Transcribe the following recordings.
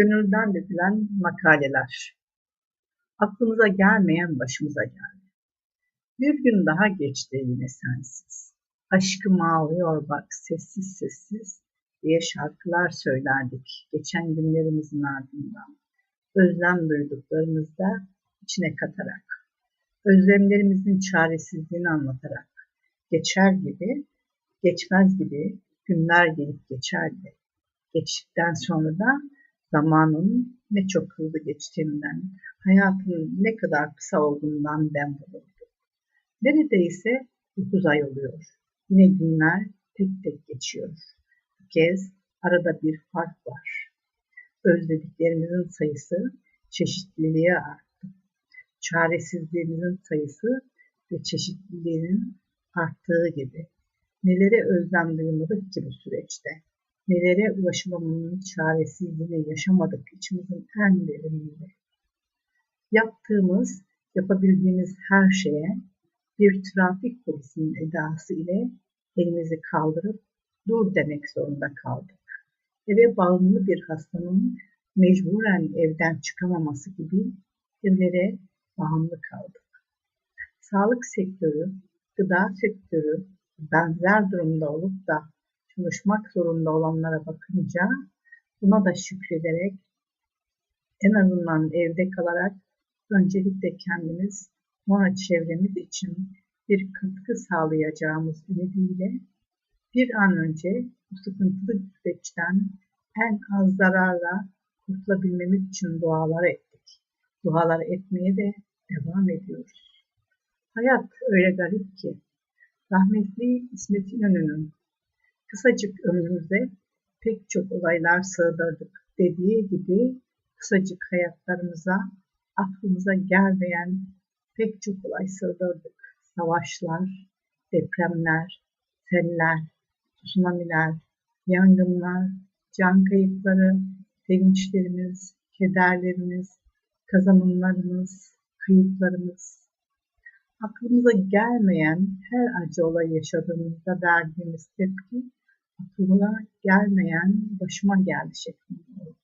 Gönülden dökülen makaleler. Aklımıza gelmeyen başımıza geldi. Bir gün daha geçti yine sensiz. Aşkım ağlıyor bak sessiz sessiz diye şarkılar söylerdik geçen günlerimizin ardından. Özlem duyduklarımızda içine katarak. Özlemlerimizin çaresizliğini anlatarak. Geçer gibi, geçmez gibi günler gelip geçerdi. Geçtikten sonra da zamanın ne çok hızlı geçtiğinden, hayatın ne kadar kısa olduğundan dem vuruldu. Neredeyse 9 ay oluyor. Yine günler tek tek geçiyor. Bu kez arada bir fark var. Özlediklerimizin sayısı çeşitliliğe arttı. Çaresizliğimizin sayısı ve çeşitliliğinin arttığı gibi. Nelere özlem duymadık ki bu süreçte nelere ulaşamamanın çaresizliğini yaşamadık içimizin en derininde. Yaptığımız, yapabildiğimiz her şeye bir trafik polisinin edası ile elimizi kaldırıp dur demek zorunda kaldık. Eve bağımlı bir hastanın mecburen evden çıkamaması gibi evlere bağımlı kaldık. Sağlık sektörü, gıda sektörü benzer durumda olup da çalışmak zorunda olanlara bakınca buna da şükrederek en azından evde kalarak öncelikle kendimiz sonra çevremiz için bir katkı sağlayacağımız ümidiyle bir an önce bu sıkıntılı süreçten en az zararla kurtulabilmemiz için dualar ettik. Dualar etmeye de devam ediyoruz. Hayat öyle garip ki rahmetli İsmet İnönü'nün Kısacık ömrümüze pek çok olaylar sığdırdık dediği gibi kısacık hayatlarımıza aklımıza gelmeyen pek çok olay sığdırdık. Savaşlar, depremler, seller, tsunamiler, yangınlar, can kayıpları, sevinçlerimiz, kederlerimiz, kazanımlarımız, kayıplarımız, aklımıza gelmeyen her acı olay yaşadığımızda verdiğimiz tepki aklıma gelmeyen başıma geldi şeklinde.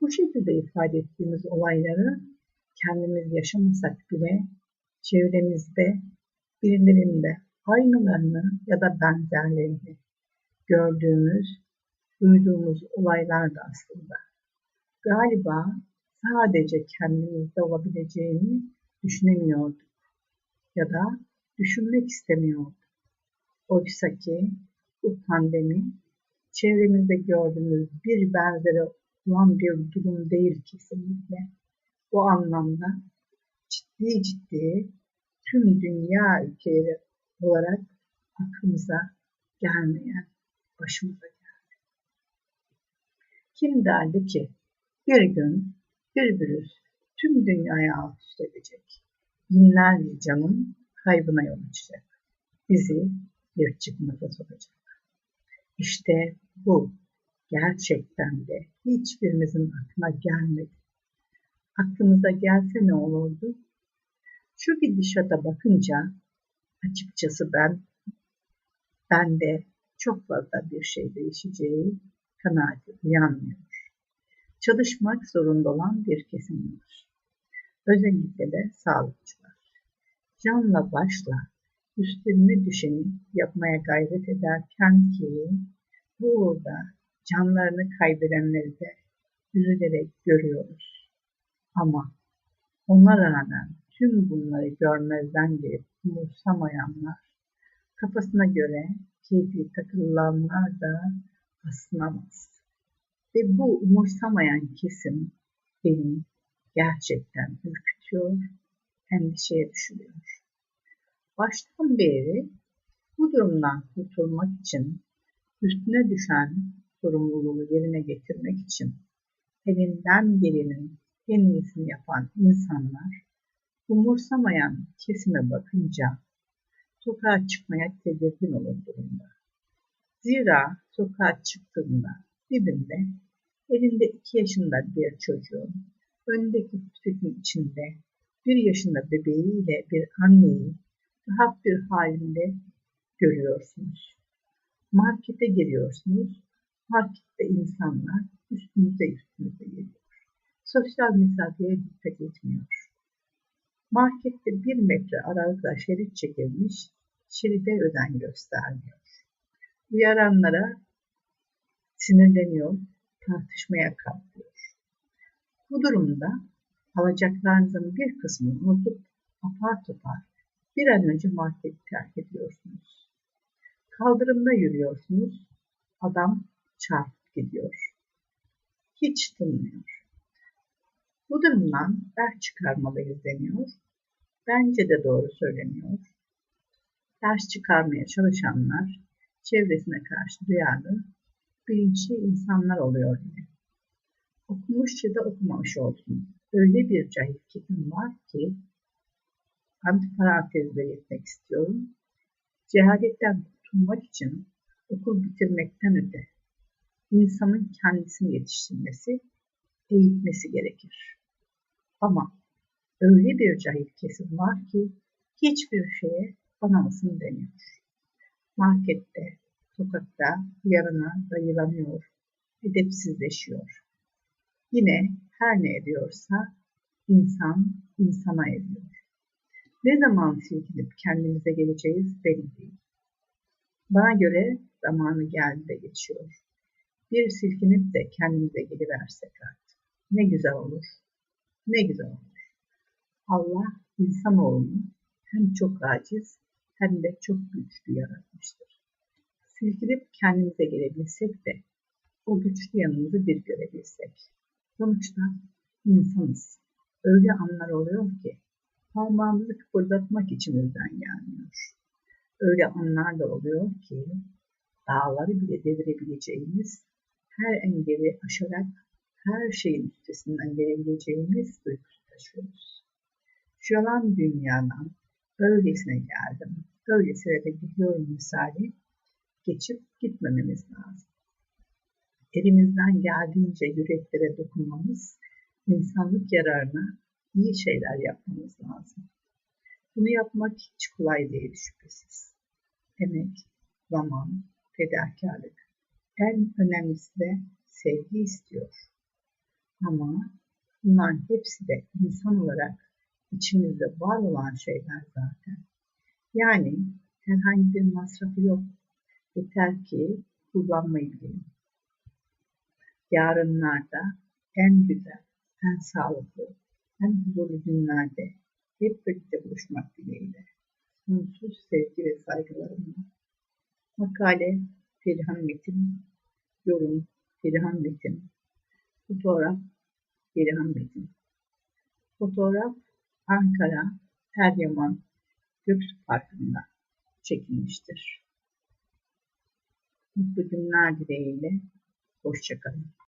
Bu şekilde ifade ettiğimiz olayları kendimiz yaşamasak bile çevremizde birilerinde aynılarını ya da benzerlerini gördüğümüz, duyduğumuz olaylar da aslında. Galiba sadece kendimizde olabileceğini düşünemiyorduk ya da düşünmek istemiyordu. Oysa ki bu pandemi çevremizde gördüğümüz bir benzeri olan bir durum değil kesinlikle. Bu anlamda ciddi ciddi tüm dünya ülkeleri olarak aklımıza gelmeyen başımıza geldi. Kim derdi ki bir gün bir virüs tüm dünyaya alt üst edecek binlerce canın kaybına yol açacak. Bizi bir çıkmaza sokacak. İşte bu gerçekten de hiçbirimizin aklına gelmedi. Aklımıza gelse ne olurdu? Şu gidişata bakınca açıkçası ben ben de çok fazla bir şey değişeceği kanaati uyanmıyor. Çalışmak zorunda olan bir kesim var. Özellikle de sağlıkçılar. Canla başla üstlerine düşeni yapmaya gayret ederken ki bu uğurda canlarını kaybedenleri de üzülerek görüyoruz. Ama ona rağmen tüm bunları görmezden gelip umursamayanlar, kafasına göre keyfi takılanlar da aslanamaz. Ve bu umursamayan kesim benim gerçekten ürkütüyor, endişeye düşürüyor. Baştan beri bu durumdan kurtulmak için üstüne düşen sorumluluğu yerine getirmek için elinden gelenin en iyisini yapan insanlar umursamayan kesime bakınca sokağa çıkmaya tedirgin olur durumda. Zira sokağa çıktığında dibinde elinde iki yaşında bir çocuğun öndeki pusetin içinde bir yaşında bebeğiyle bir anneyi rahat bir halinde görüyorsunuz. Markete giriyorsunuz. Markette insanlar üstünüze üstünüze geliyor. sosyal mesafeye dikkat etmiyor. Markette bir metre aralıkla şerit çekilmiş, şeride özen göstermiyor. Uyaranlara sinirleniyor, tartışmaya kalkıyor. Bu durumda alacaklarınızın bir kısmını unutup apar topar bir an önce marketi terk ediyorsunuz. Kaldırımda yürüyorsunuz, adam çarpıp gidiyor. Hiç tınmıyor. Bu durumdan ders çıkarmalıyız deniyor. Bence de doğru söyleniyor. Ders çıkarmaya çalışanlar çevresine karşı duyarlı, bilinçli insanlar oluyor yine. Okumuş ya da okumamış olsun. Öyle bir cahil kesim var ki antiparantez belirtmek istiyorum. Cehaletten kurtulmak için okul bitirmekten öte insanın kendisini yetiştirmesi, eğitmesi gerekir. Ama öyle bir cahil kesim var ki hiçbir şeye bana mısın demiyor. Markette, sokakta yarına dayılanıyor, edepsizleşiyor. Yine her ne ediyorsa insan insana ediyor. Ne zaman silkinip kendimize geleceğiz belli değil. Bana göre zamanı geldi de geçiyor. Bir silkinip de kendimize geliversek artık. Ne güzel olur. Ne güzel olur. Allah insanoğlunu hem çok aciz hem de çok güçlü yaratmıştır. Silkinip kendimize gelebilsek de o güçlü yanımızı bir görebilsek. Sonuçta insanız. Öyle anlar oluyor ki parmağımızı kıpırdatmak içimizden gelmiyor. Öyle anlar da oluyor ki dağları bile devirebileceğimiz, her engeli aşarak her şeyin üstesinden gelebileceğimiz duygusu taşıyoruz. Şu yalan dünyadan öylesine geldim, öylesine de gidiyorum misali geçip gitmememiz lazım. Elimizden geldiğince yüreklere dokunmamız, insanlık yararına iyi şeyler yapmamız lazım. Bunu yapmak hiç kolay değil şüphesiz. Emek, zaman, fedakarlık. En önemlisi de sevgi istiyor. Ama bunların hepsi de insan olarak içimizde var olan şeyler zaten. Yani herhangi bir masrafı yok. Yeter ki kullanmayı bilelim. Yarınlarda en güzel, en sağlıklı, en huzurlu günlerde hep birlikte buluşmak dileğiyle. Sonsuz sevgi ve saygılarımla. Makale Perihan Metin, yorum Perihan Metin, fotoğraf Perihan Metin. Fotoğraf Ankara Eryaman Göksu Parkı'nda çekilmiştir. Mutlu günler dileğiyle. Hoşçakalın.